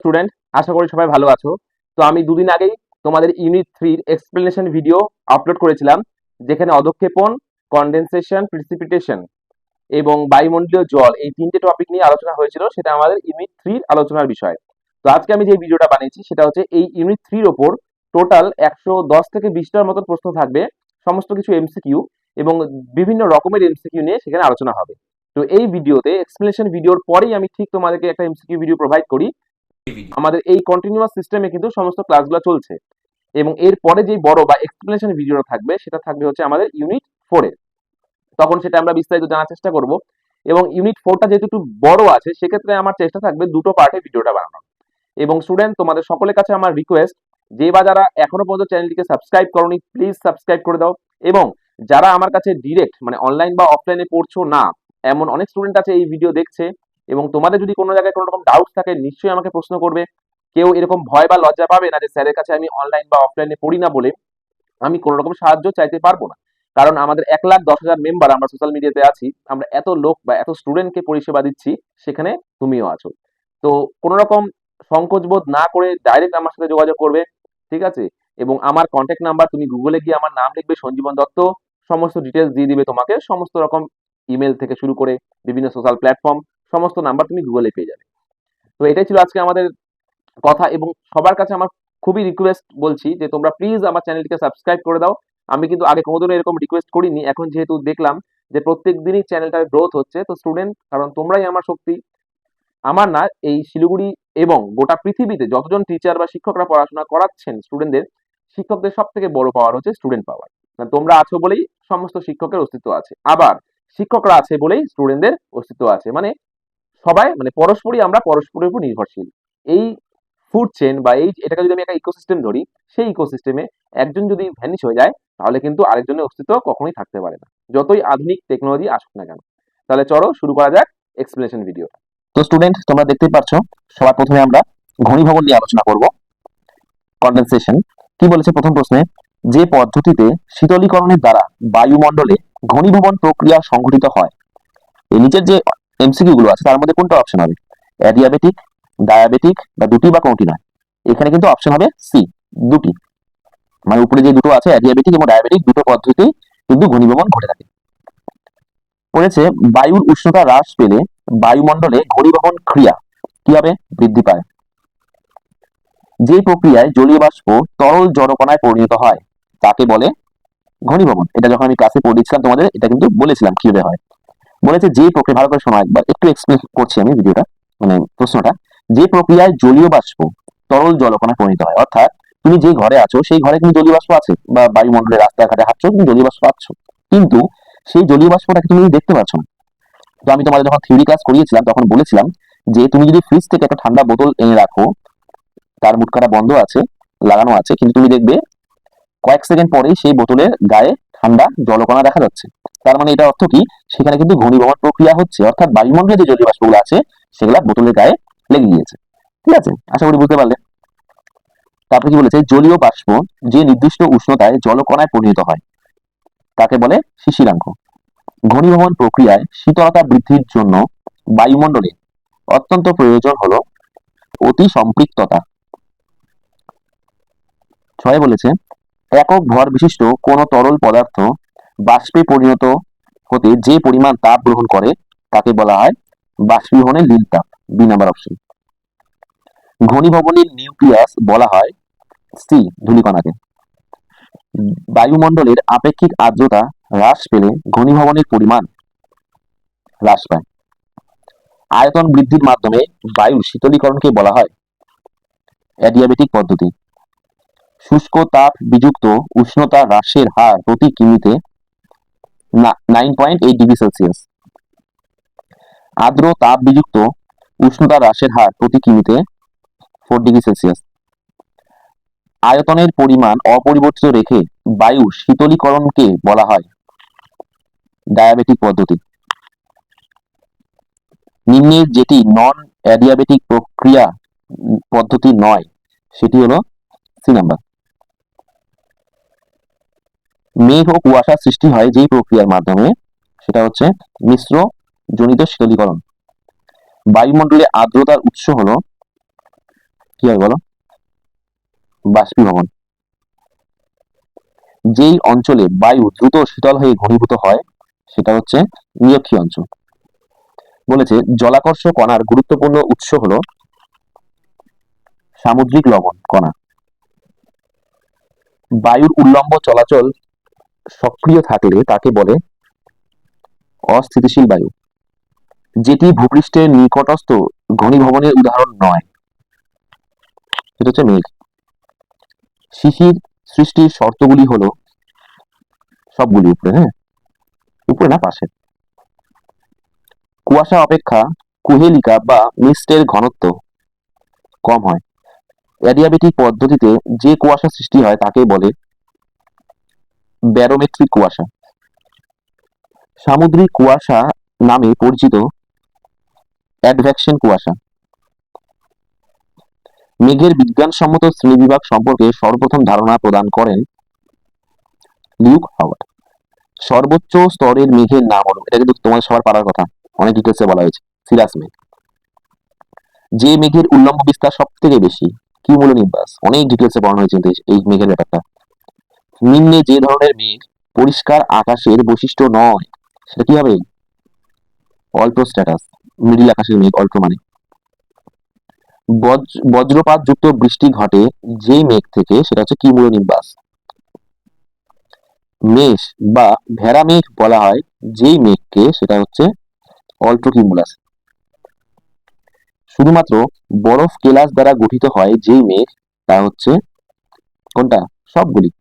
Student আশা করি সবাই ভালো আছো। তো আমি দুদিন আগেই তোমাদের ইউনিট থ্রির এক্সপ্লেনেশন ভিডিও আপলোড করেছিলাম, যেখানে অধক্ষেপণ কন্ডেনসেশন প্রিসিপিটেশন এবং বায়ুমণ্ডলীয় জল এই তিনটে টপিক নিয়ে আলোচনা হয়েছিল, সেটা আমাদের ইউনিট থ্রির আলোচনার বিষয়। তো আজকে আমি যে ভিডিওটা বানিয়েছি, সেটা হচ্ছে এই ইউনিট থ্রির ওপর টোটাল একশো দশ থেকে বিশটার মতন প্রশ্ন থাকবে, সমস্ত কিছু এমসিকিউ এবং বিভিন্ন রকমের এমসিকিউ নিয়ে সেখানে আলোচনা হবে। তো এই ভিডিওতে এক্সপ্লেনেশন ভিডিওর পরেই আমি ঠিক তোমাদেরকে একটা এমসিকিউ ভিডিও প্রোভাইড করি আমাদের এই কন্টিনিউয়াস সিস্টেমে কিন্তু সমস্ত ক্লাসগুলো চলছে। এবং এর পরে যে বড় বা এক্সপ্লেনেশন ভিডিওটা থাকবে, সেটা থাকবে হচ্ছে আমাদের ইউনিট ফোরে তখন সেটা আমরা বিস্তারিত জানার চেষ্টা করব। এবং ইউনিট ফোরটা যেহেতু একটু বড় আছে, সেক্ষেত্রে আমার চেষ্টা থাকবে দুটো পার্টে ভিডিওটা বানানো এবং স্টুডেন্ট তোমাদের সকলের কাছে আমার রিকোয়েস্ট যে বা যারা এখনও পর্যন্ত চ্যানেলটিকে সাবস্ক্রাইব করনি প্লিজ সাবস্ক্রাইব করে দাও। এবং যারা আমার কাছে ডিরেক্ট মানে অনলাইন বা অফলাইনে পড়ছো না, এমন অনেক স্টুডেন্ট আছে এই ভিডিও দেখছে এবং তোমাদের যদি কোনো জায়গায় কোনো রকম ডাউট থাকে, নিশ্চয়ই আমাকে প্রশ্ন করবে। কেউ এরকম ভয় বা লজ্জা পাবে না যে, স্যারের কাছে আমি অনলাইন বা অফলাইনে পড়ি না বলে আমি কোনো রকম সাহায্য চাইতে পারব না। কারণ আমাদের এক লাখ দশ হাজার মেম্বার আমরা সোশ্যাল মিডিয়াতে আছি, আমরা এত লোক বা এত স্টুডেন্টকে পরিষেবা দিচ্ছি, সেখানে তুমিও আছো। তো কোনো রকম সংকোচ বোধ না করে ডাইরেক্ট আমার সাথে যোগাযোগ করবে, ঠিক আছে? এবং আমার কন্ট্যাক্ট নাম্বার তুমি গুগলে গিয়ে আমার নাম লিখবে, সঞ্জীবন দত্ত, সমস্ত ডিটেলস দিয়ে দিবে তোমাকে, সমস্ত রকম ইমেল থেকে শুরু করে বিভিন্ন সোশ্যাল প্ল্যাটফর্ম সমস্ত নাম্বার তুমি গুগলে পেয়ে যাবে। তো এটাই ছিল আজকে আমাদের কথা এবং সবার কাছে আমার খুবই রিকোয়েস্ট বলছি যে তোমরা প্লিজ আমার চ্যানেলটিকে সাবস্ক্রাইব করে দাও। আমি কিন্তু আগে কোনোদিনও এরকম রিকোয়েস্ট করিনি, এখন যেহেতু দেখলাম যে প্রত্যেক দিনই চ্যানেলটার গ্রোথ হচ্ছে, তো স্টুডেন্ট কারণ তোমরাই আমার শক্তি। আমার না, এই শিলিগুড়ি এবং গোটা পৃথিবীতে যতজন টিচার বা শিক্ষকরা পড়াশোনা করাচ্ছেন স্টুডেন্টদের শিক্ষকদের সব থেকে বড় পাওয়ার হচ্ছে স্টুডেন্ট পাওয়ার তোমরা আছো বলেই সমস্ত শিক্ষকের অস্তিত্ব আছে। আবার শিক্ষকরা আছে বলেই স্টুডেন্টদের অস্তিত্ব আছে। মানে সবাই মানে পরস্পরই আমরা পরস্পরের উপর নির্ভরশীল। এই ফুড চেন বা এই এটাকে যদি আমি একটা ইকোসিস্টেম ধরি, সেই ইকোসিস্টেমে একজন যদি ভ্যানিশ হয়ে যায়, তাহলে কিন্তু আরেকজনের অস্তিত্ব কখনোই থাকতে পারে না। যতই আধুনিক টেকনোলজি আসুক না কেন। তাহলে চলো শুরু করা যাক এক্সপ্লেনেশন ভিডিও তো স্টুডেন্ট তোমরা দেখতেই পাচ্ছ সবার প্রথমে আমরা ঘনীভবন নিয়ে আলোচনা করব। কন্ডেনসেশন কি বলেছে প্রথম প্রশ্নে? যে পদ্ধতিতে শীতলীকরণের দ্বারা বায়ুমণ্ডলে ঘনীভবন প্রক্রিয়া সংঘটিত হয়। এই নিচের যে এমসিকিউ গুলো আছে, তার মধ্যে কোনটা অপশন হবে? অ্যাডিয়াবেটিক ডায়াবেটিক বা দুটি বা কোনটি নয়? এখানে কিন্তু অপশন হবে সি দুটি। মানে উপরে যে দুটো আছে অ্যাডিয়াবেটিক এবং ডায়াবেটিক দুটো পদ্ধতি কিন্তু ঘনীভবন ঘটে থাকে। পড়েছে, বায়ুর উষ্ণতা হ্রাস পেলে বায়ুমণ্ডলে ঘনীভবন ক্রিয়া কীভাবে বৃদ্ধি পায়? যে প্রক্রিয়ায় জলীয় বাষ্প তরল জড়কণায় পরিণত হয়, তাকে বলে ঘনীভবন। এটা যখন আমি ক্লাসে পড়েছিলাম তোমাদের, এটা কিন্তু বলেছিলাম কীভাবে হয়। বলেছে যে প্রক্রিয়া, ভালো করে শোনো একবার, একটু এক্সপ্লেন করছি আমি ভিডিওটা মানে প্রশ্নটা। যে প্রক্রিয়ায় জলীয় বাষ্প তরল জলকণায় পরিণত হয়, অর্থাৎ তুমি যে ঘরে আছো, সেই ঘরে কিন্তু জলীয় বাষ্প আছে, বা বায়ুমণ্ডলে রাস্তাঘাটে হাঁটছো, তুমি জলীয় বাষ্প পাচ্ছ। কিন্তু সেই জলীয় বাষ্পটাকে তুমি দেখতে পাচ্ছ তো আমি তোমাদের যখন থিওরি ক্লাস করিয়েছিলাম, তখন বলেছিলাম যে তুমি যদি ফ্রিজ থেকে একটা ঠান্ডা বোতল এনে রাখো, তার মুটকাটা বন্ধ আছে, লাগানো আছে, কিন্তু তুমি দেখবে কয়েক সেকেন্ড পরেই সেই বোতলের গায়ে ঠান্ডা জলকণা দেখা যাচ্ছে। তার মানে এটা অর্থ কি? সেখানে কিন্তু ঘনীভবন প্রক্রিয়া হচ্ছে, অর্থাৎ বায়ুমণ্ডলে যে জলীয় বাষ্পগুলো আছে, সেগুলা বোতলের গায়ে লেগে গিয়েছে। ঠিক আছে? আশা করি বুঝতে পারলে তারপরে কি বলেছে জলীয় বাষ্প যে নির্দিষ্ট উষ্ণতায় জলকণায় পরিণত হয়, তাকে বলে শিশিরাঙ্ক। ঘনীভবন প্রক্রিয়ায় শীতলতা বৃদ্ধির জন্য বায়ুমণ্ডলে অত্যন্ত প্রয়োজন হলো অতি সম্পৃক্ততা। ছয় বলেছে, একক ভর বিশিষ্ট কোন তরল পদার্থ বাষ্পে পরিণত হতে যে পরিমাণ তাপ গ্রহণ করে, তাকে বলা হয় বাষ্পীভবনের লীল তাপ বি নাম্বার অপশন ঘনীভবনের নিউক্লিয়াস বলা হয় সি ধূলিকণাকে। বায়ুমণ্ডলের আপেক্ষিক আর্দ্রতা হ্রাস পেলে ঘনীভবনের পরিমাণ হ্রাস পায়। আয়তন বৃদ্ধির মাধ্যমে বায়ু শীতলীকরণকে বলা হয় অ্যাডিয়াবেটিক পদ্ধতি। শুষ্ক তাপ বিযুক্ত উষ্ণতা হ্রাসের হার প্রতি কিমিতে nine point eight degree Celsius আর্দ্র তাপ বিযুক্ত উষ্ণতা হ্রাসের হার প্রতি কিমিতে ফোর ডিগ্রি সেলসিয়াস আয়তনের পরিমাণ অপরিবর্তিত রেখে বায়ু শীতলীকরণকে বলা হয় ডায়াবেটিক পদ্ধতি। নিম্নের যেটি নন অ্যাডিয়াবেটিক প্রক্রিয়া পদ্ধতি নয়, সেটি হলো সি নাম্বার মেঘ ও কুয়াশা সৃষ্টি হয় যেই প্রক্রিয়ার মাধ্যমে, সেটা হচ্ছে মিশ্র জনিত শীতলীকরণ। বায়ুমণ্ডলে আর্দ্রতার উৎস হলো, কি হবে বলো? বাষ্পীভবন। যেই অঞ্চলে বায়ু দ্রুত শীতল হয়ে ঘনীভূত হয়, সেটা হচ্ছে নিরক্ষীয় অঞ্চল। বলেছে, জলাকর্ষ কণার গুরুত্বপূর্ণ উৎস হলো সামুদ্রিক লবণ কণা। বায়ুর উল্লম্ব চলাচল সক্রিয় থাকলে তাকে বলে অস্থিতিশীল বায়ু, যেটি ভূপৃষ্ঠের নিকটস্থ ঘনীভবনের উদাহরণ নয়। সেটা হচ্ছে মেঘ। শিশির সৃষ্টির শর্তগুলি হলো সবগুলি উপরে হ্যাঁ? উপরে না, পাশে। কুয়াশা অপেক্ষা কুহেলিকা বা মিস্টের ঘনত্ব কম হয়। অ্যাডিয়াবেটিক পদ্ধতিতে যে কুয়াশা সৃষ্টি হয় তাকে বলে ব্যারোমেট্রিক কুয়াশা। সামুদ্রিক কুয়াশা নামে পরিচিত অ্যাডভ্যাকশন কুয়াশা। মেঘের বিজ্ঞানসম্মত শ্রেণীবিভাগ সম্পর্কে সর্বপ্রথম ধারণা প্রদান করেন লিউক হাওয়ার্ড। সর্বোচ্চ স্তরের মেঘের নাম হলো, এটা কিন্তু তোমার সবার পারার কথা, অনেক ডিটেলসে বলা হয়েছে, সিরাস মেঘ। যে মেঘের উল্লম্ব বিস্তার সব থেকে বেশি কিউমুলো নিম্বাস অনেক ডিটেলসে বলানো হয়েছে এই মেঘের ব্যাপারটা। নিম্নে যে ধরনের মেঘ, পরিষ্কার আকাশের বৈশিষ্ট্য নয়। সেটা কি হবে? অল্প স্ট্যাটাস মিডিল আকাশের মেঘ, অল্প মানে। বজ্র- বজ্রপাত যুক্ত বৃষ্টি ঘটে যেই মেঘ থেকে, সেটা হচ্ছে কিমুলো নিম্বাস মেষ বা ভেড়া মেঘ বলা হয় যেই মেঘকে, সেটা হচ্ছে অল্প কিমুলাস শুধুমাত্র বরফ কেলাস দ্বারা গঠিত হয় যেই মেঘ, তা হচ্ছে কোনটা? সবগুলি।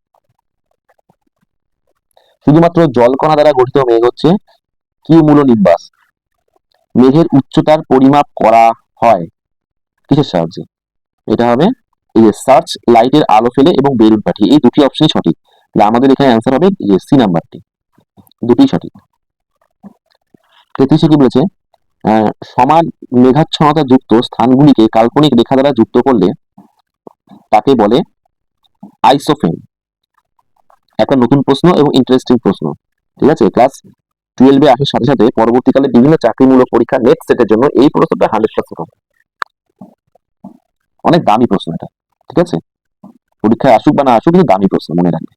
শুধুমাত্র জলকণা দ্বারা গঠিত মেঘ হচ্ছে কিউমুলো নিম্বাস মেঘের উচ্চতার পরিমাপ করা হয় কিসের সাহায্যে? এটা হবে এই যে সার্চ লাইটের আলো ফেলে এবং বেলুন পাঠিয়ে এই দুটি অপশনই সঠিক। তাহলে আমাদের এখানে অ্যান্সার হবে এই যে সি নাম্বারটি দুটি সঠিক। তেত্রিশে কি বলেছে? সমান মেঘাচ্ছন্নতা যুক্ত স্থানগুলিকে কাল্পনিক রেখা দ্বারা যুক্ত করলে তাকে বলে আইসোফেন একটা নতুন প্রশ্ন এবং ইন্টারেস্টিং প্রশ্ন, ঠিক আছে? ক্লাস টুয়েলভে আসার সাথে সাথে পরবর্তীকালে বিভিন্ন চাকরিমূলক পরীক্ষা নেক্সট সেটের জন্য এই প্রশ্নটা হান্ড্রেড পার্সেন্ট হবে। অনেক দামি প্রশ্ন এটা, ঠিক আছে? পরীক্ষায় আসুক বা না আসুক, কিন্তু দামি প্রশ্ন, মনে রাখবে।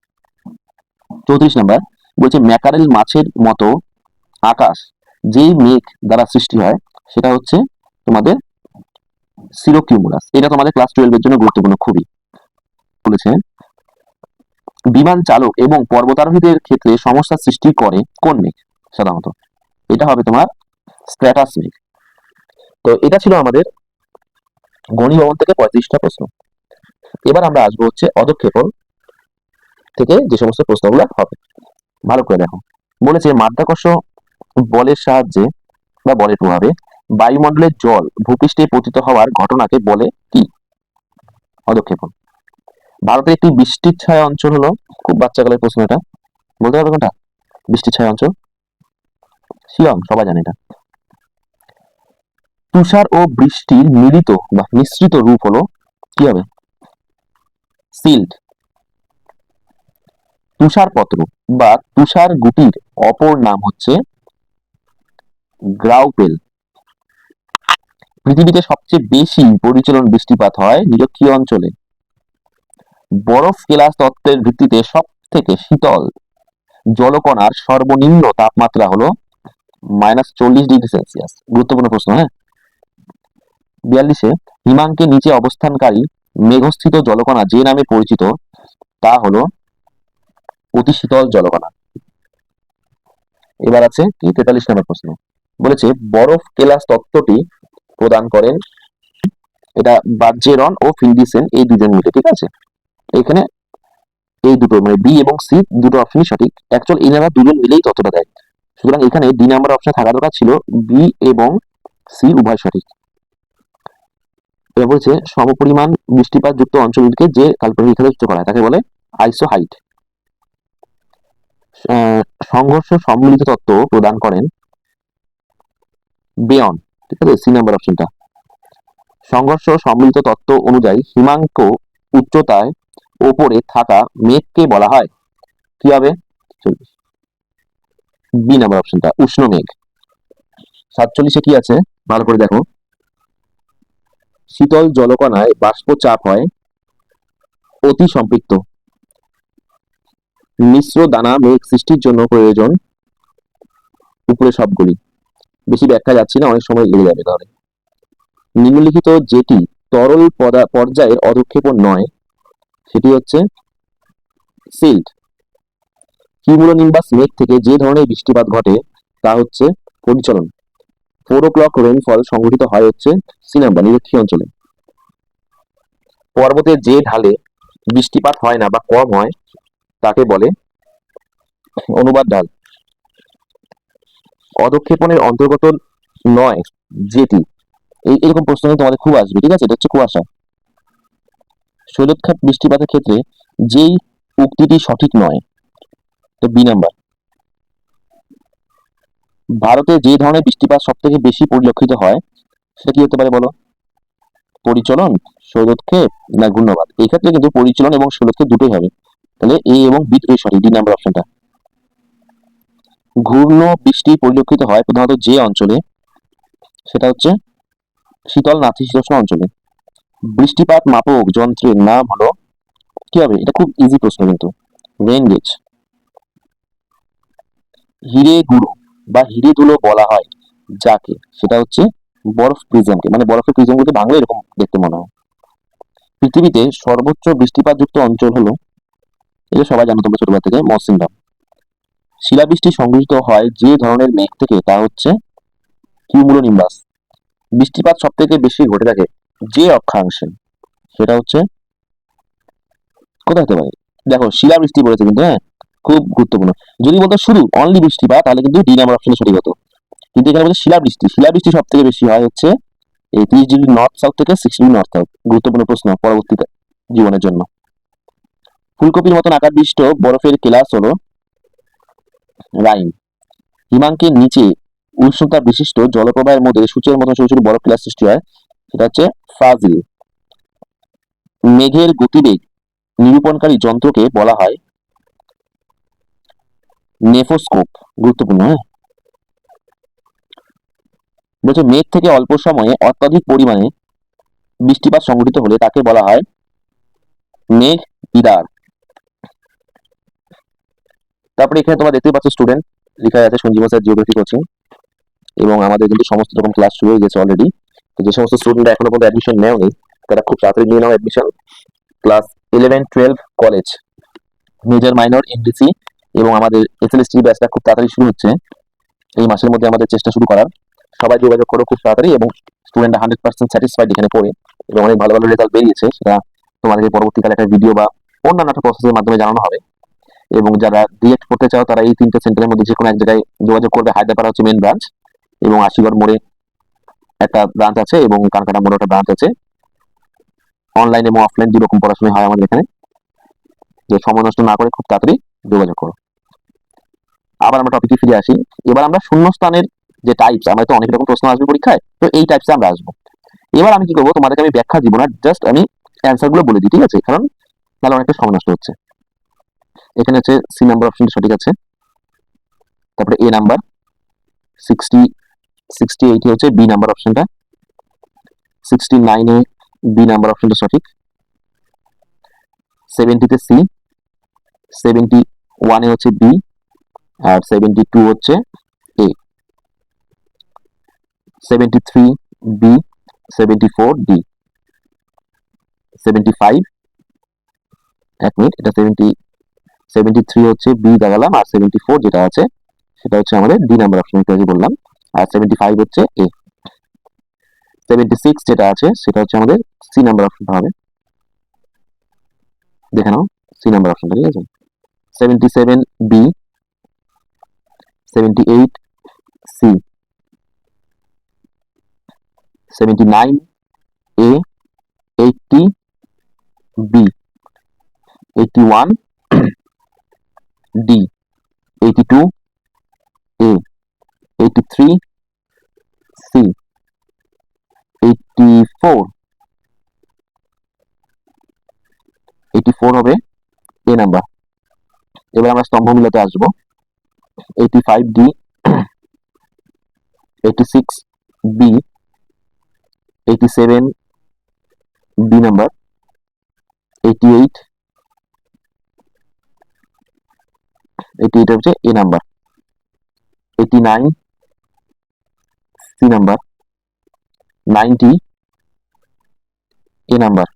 চৌত্রিশ নাম্বার, বলছে, ম্যাকারেল মাছের মতো আকাশ, যেই মেঘ দ্বারা সৃষ্টি হয়, সেটা হচ্ছে তোমাদের সিরোকিউমুলাস এটা তোমাদের ক্লাস টুয়েলভের জন্য গুরুত্বপূর্ণ, খুবই। বলেছে বিমান চালক এবং পর্বতারোহীদের ক্ষেত্রে সমস্যা সৃষ্টি করে কোন মেঘ? সাধারণত এটা হবে তোমার স্ট্র্যাটাস মেঘ তো এটা ছিল আমাদের গণি ভবন থেকে পঁয়ত্রিশটা প্রশ্ন। এবার আমরা আসব হচ্ছে অধক্ষেপণ থেকে যে সমস্ত প্রশ্নগুলো হবে। ভালো করে দেখো। বলেছে, মাধ্যাকর্ষ বলের সাহায্যে বা বলের প্রভাবে বায়ুমণ্ডলের জল ভূপৃষ্ঠে পতিত হওয়ার ঘটনাকে বলে কি? অধক্ষেপণ। ভারতের একটি বৃষ্টির ছায়া অঞ্চল হলো, খুব বাচ্চাকালের প্রশ্ন এটা। বলতে পারবে কোনটা? বৃষ্টির ছায়া অঞ্চল? শিলং, সবাই জানে এটা। তুষার ও বৃষ্টির মিলিত বা মিশ্রিত রূপ হলো কি হবে? সিল্ট। তুষারপত্র বা তুষার গুটির অপর নাম হচ্ছে গ্রাউপেল। পৃথিবীতে সবচেয়ে বেশি পরিচলন বৃষ্টিপাত হয় নিরক্ষীয় অঞ্চলে। বরফ কেলাস তত্ত্বের ভিত্তিতে সব থেকে শীতল জলকণার সর্বনিম্ন তাপমাত্রা হলো মাইনাস চল্লিশ ডিগ্রি সেলসিয়াস গুরুত্বপূর্ণ প্রশ্ন হ্যাঁ? বিয়াল্লিশে হিমাঙ্কের নিচে অবস্থানকারী মেঘস্থিত জলকণা যে নামে পরিচিত, তা হলো অতি শীতল জলকণা। এবার আছে কি? তেতাল্লিশ নম্বর প্রশ্ন। বলেছে, বরফ কেলাস তত্ত্বটি প্রদান করেন এটা বার্জেরন ও ফিল্ডিসেন, এই দুজন মিলে, ঠিক আছে? এখানে এই দুটো মানে বি এবং সি দুটো অপশনই সঠিক। অ্যাকচুয়াল এনারা দুজন মিলেই ততটা দেয়। সুতরাং এখানে ডি নাম্বার অপশন থাকা দরকার ছিল বি এবং সি উভয় সঠিক। এবার বলছে, সমপরিমাণ বৃষ্টিপাত যুক্ত অঞ্চলগুলিকে যে কাল্পনিক করা তাকে বলে আইসো হাইট সংঘর্ষ সম্মিলিত তত্ত্ব প্রদান করেন বেয়ন। ঠিক আছে? সি নাম্বার অপশনটা সংঘর্ষ সম্মিলিত তত্ত্ব অনুযায়ী হিমাঙ্ক উচ্চতায় ওপরে থাকা মেঘকে বলা হয়। কি হবে? বি নাম্বার অপশনটা উষ্ণ মেঘ। সাতচল্লিশে কি আছে? ভালো করে দেখো। শীতল জলকণায় বাষ্প চাপ হয়, অতি সম্পৃক্ত। মিশ্র দানা মেঘ সৃষ্টির জন্য প্রয়োজন উপরে সবগুলি। বেশি ব্যাখ্যা যাচ্ছি না, অনেক সময় লেগে যাবে তাহলে। নিম্নলিখিত যেটি তরল পর্যায়ের অধক্ষেপণ নয়। সেটি হচ্ছে সিল্ট কিউমুলোনিম্বাস মেঘ থেকে যে ধরনের বৃষ্টিপাত ঘটে, তা হচ্ছে পরিচলন। ফোর ও ক্লক রেইনফল সংঘটিত হয় হচ্ছে সি নাম্বার নিরক্ষীয় অঞ্চলে। পর্বতের যে ঢালে বৃষ্টিপাত হয় না বা কম হয়, তাকে বলে অনুবাদ ঢাল। অধক্ষেপণের অন্তর্গত নয় যেটি এই এরকম প্রশ্ন তোমাদের খুব আসবে, ঠিক আছে? এটা হচ্ছে কুয়াশা। শৈলক্ষাত বৃষ্টিপাতের ক্ষেত্রে যেই উক্তিটি সঠিক নয়, তো বি নাম্বার। ভারতে যে ধরনের বৃষ্টিপাত সব থেকে বেশি পরিলক্ষিত হয়, সেটা কি হতে পারে বলো? পরিচলন শৈলক্ষেপ না ঘূর্ণবাদ? এই ক্ষেত্রে কিন্তু পরিচলন এবং শৈলক্ষেপ দুটোই হবে। তাহলে এ এবং বি সঠিক ডি নাম্বার অপশনটা ঘূর্ণ বৃষ্টি পরিলক্ষিত হয় প্রধানত যে অঞ্চলে, সেটা হচ্ছে শীতল নাতিশীতোষ্ণ অঞ্চলে। বৃষ্টিপাত মাপক যন্ত্রের নাম হলো, কি হবে? এটা খুব ইজি প্রশ্ন কিন্তু। রেন হিরে গুঁড়ো বা হিরে ধুলো বলা হয় যাকে, সেটা হচ্ছে বরফ প্রিজমকে মানে বরফের প্রিজমগুলোকে ভাঙলে এরকম দেখতে মনে হয়। পৃথিবীতে সর্বোচ্চ বৃষ্টিপাতযুক্ত অঞ্চল হলো এটা সবাই জানো তোমরা ছোটবেলা থেকে মসিনরাম শিলাবৃষ্টি সংগৃহীত হয় যে ধরনের মেঘ থেকে, তা হচ্ছে কিউমুলোনিম্বাস বৃষ্টিপাত সব থেকে বেশি ঘটে থাকে যে অক্ষাংশে, সেটা হচ্ছে কোথায় হতে পারে? দেখো শিলাবৃষ্টি পড়েছে কিন্তু হ্যাঁ? খুব গুরুত্বপূর্ণ। যদি বলতো শুরু অনলি বৃষ্টি বৃষ্টিপাত তাহলে কিন্তু ডি নাম্বার অপশন সঠিক হতো। কিন্তু এখানে বলছে শিলাবৃষ্টি শিলাবৃষ্টি সব থেকে বেশি হয় হচ্ছে এই তিরিশ ডিগ্রি নর্থ সাউথ থেকে সিক্স ডিগ্রি নর্থ সাউথ গুরুত্বপূর্ণ প্রশ্ন পরবর্তীতে জীবনের জন্য। ফুলকপির মতন আকার বিশিষ্ট বরফের কেলাস হলো রাইন। হিমাঙ্কের নিচে উষ্ণতা বিশিষ্ট জলপ্রবাহের মধ্যে সূচের মতন সরু সরু বরফ কেলাস সৃষ্টি হয়। সেটা হচ্ছে ফ্রাজিল মেঘের গতিবেগ নিরূপণকারী যন্ত্রকে বলা হয় নেফোস্কোপ। গুরুত্বপূর্ণ হ্যাঁ? বলছে মেঘ থেকে অল্প সময়ে অত্যাধিক পরিমাণে বৃষ্টিপাত সংঘটিত হলে তাকে বলা হয় মেঘ বিদার। তারপরে এখানে তোমরা দেখতে পাচ্ছ স্টুডেন্ট লেখা আছে, সঞ্জীব স্যার জিওগ্রাফি কোচিং এবং আমাদের কিন্তু সমস্ত রকম ক্লাস শুরু হয়ে গেছে অলরেডি যে সমস্ত স্টুডেন্ট এখনও পর্যন্ত অ্যাডমিশন নেওনি তারা খুব তাড়াতাড়ি নিয়ে নাও admission class eleven twelve college major minor MDC এবং আমাদের এসএলএসটি ব্যাচটা খুব তাড়াতাড়ি শুরু হচ্ছে। এই মাসের মধ্যে আমাদের চেষ্টা শুরু করার। সবাই যোগাযোগ করো খুব তাড়াতাড়ি এবং স্টুডেন্ট হান্ড্রেড পার্সেন্ট স্যাটিসফাইড এখানে পড়ে এবং অনেক ভালো ভালো রেজাল্ট বেরিয়েছে। সেটা তোমাদেরকে পরবর্তীকালে একটা ভিডিও বা অন্যান্য একটা প্রসেসের মাধ্যমে জানানো হবে। এবং যারা ডিরেক্ট করতে চাও, তারা এই তিনটে সেন্টারের মধ্যে যে কোনো এক জায়গায় যোগাযোগ করবে। হায়দ্রাবাদ হচ্ছে মেন ব্রাঞ্চ এবং আশিগড় মোড়ে একটা ব্রাঞ্চ আছে এবং কানকাটা মোড়ে একটা ব্রাঞ্চ আছে। অনলাইন এবং অফলাইন দু রকম পড়াশোনা হয় আমাদের এখানে। যে সময় নষ্ট না করে খুব তাড়াতাড়ি যোগাযোগ করো। আবার আমরা টপিকে ফিরে আসি। এবার আমরা শূন্যস্থানের যে টাইপস আমরা তো অনেক রকম প্রশ্ন আসবে পরীক্ষায়, তো এই টাইপসে আমরা আসব। এবার আমি কি করব? তোমাদেরকে আমি ব্যাখ্যা দিব না জাস্ট আমি অ্যান্সারগুলো বলে দিই, ঠিক আছে? কারণ তাহলে অনেকটা সময় নষ্ট হচ্ছে। এখানে হচ্ছে সি নাম্বার অপশনটা সঠিক আছে। তারপরে এ নাম্বার সিক্সটি সিক্সটি এইটে হচ্ছে বি নাম্বার অপশনটা সিক্সটি নাইনে বি নাম্বার অপশনটা সঠিক। সেভেন্টিতে সি সেভেন্টি ওয়ানে হচ্ছে বি আর সেভেন্টি টু হচ্ছে A seventy three B seventy four D seventy five এক মিনিট এটা সেভেন্টি সেভেন্টি থ্রি হচ্ছে বি দেখালাম আর সেভেন্টি ফোর যেটা আছে, সেটা হচ্ছে আমাদের ডি নাম্বার অপশন একটু বললাম। আর সেভেন্টি ফাইভ হচ্ছে এ সেভেন্টি সিক্স যেটা আছে, সেটা হচ্ছে আমাদের সি নাম্বার অপশনটা হবে। দেখে নাও সি নাম্বার অপশনটা ঠিক আছে? Seventy seven B seventy eight C seventy nine A eighty B eighty one D eighty two eighty three C eighty four eighty four হবে এ নাম্বার এবার আমরা স্তম্ভ মিলাতে আসব। Eighty five D eighty six B seven B number eighty eight eighty eight হচ্ছে A number eighty nine C number ninety A number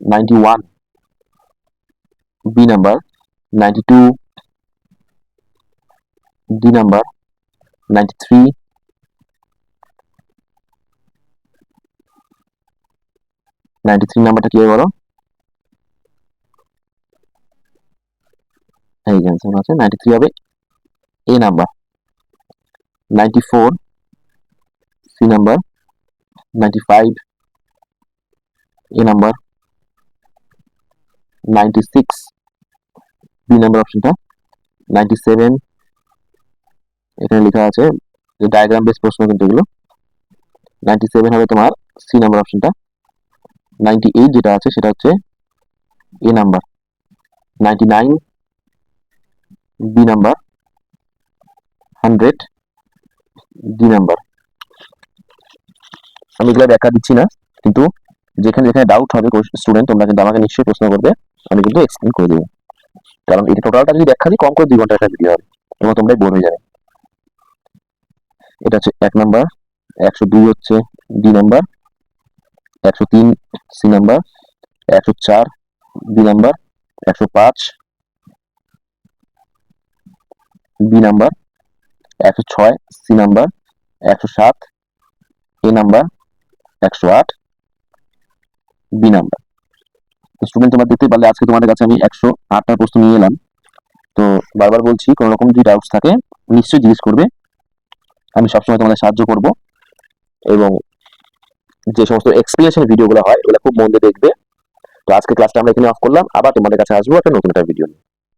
ninety one B number ninety two D number ninety three ninety three নাম্বারটা কি হবে বলো এই আছে ninety three হবে A number ninety four C number ninety five A number ninety six B number অপশনটা ninety seven এখানে লেখা আছে যে ডায়াগ্রাম বেস প্রশ্ন কিন্তু এগুলো। নাইনটি সেভেন হবে তোমার সি নাম্বার অপশনটা নাইনটি এইট যেটা আছে সেটা হচ্ছে A number ninety nine B number hundred D number আমি এগুলো ব্যাখ্যা দিচ্ছি না, কিন্তু যেখানে যেখানে ডাউট হবে স্টুডেন্ট তোমরা কিন্তু আমাকে নিশ্চয়ই প্রশ্ন করবে, আমি কিন্তু এক্সপ্লেন করে দেবো। কারণ এটা টোটালটা যদি ব্যাখ্যা দিই, কম করে দুই ঘণ্টা একটা ভিডিও হবে, এবং তোমরাই বোর হয়ে যাবে। এটা হচ্ছে এক নাম্বার একশো দুই হচ্ছে ডি নাম্বার একশো তিন সি নাম্বার একশো চার বি নাম্বার একশো পাঁচ বি নাম্বার একশো ছয় সি নাম্বার একশো সাত এ নাম্বার একশো আট বি নাম্বার। তো স্টুডেন্ট তোমরা দেখতে পারলে, আজকে তোমাদের কাছে আমি একশো আটটা প্রশ্ন নিয়ে এলাম। তো বারবার বলছি, কোনো রকম যদি ডাউটস থাকে, নিশ্চয়ই জিজ্ঞেস করবে। আমি সবসময় তোমাদের সাহায্য করব এবং যে সমস্ত এক্সপ্লেনেশন ভিডিওগুলো হয়, ওগুলো খুব মন দিয়ে দেখবে। তো আজকে ক্লাসটা আমরা এখানে অফ করলাম। আবার তোমাদের কাছে আসব একটা নতুন একটা ভিডিও নিয়ে।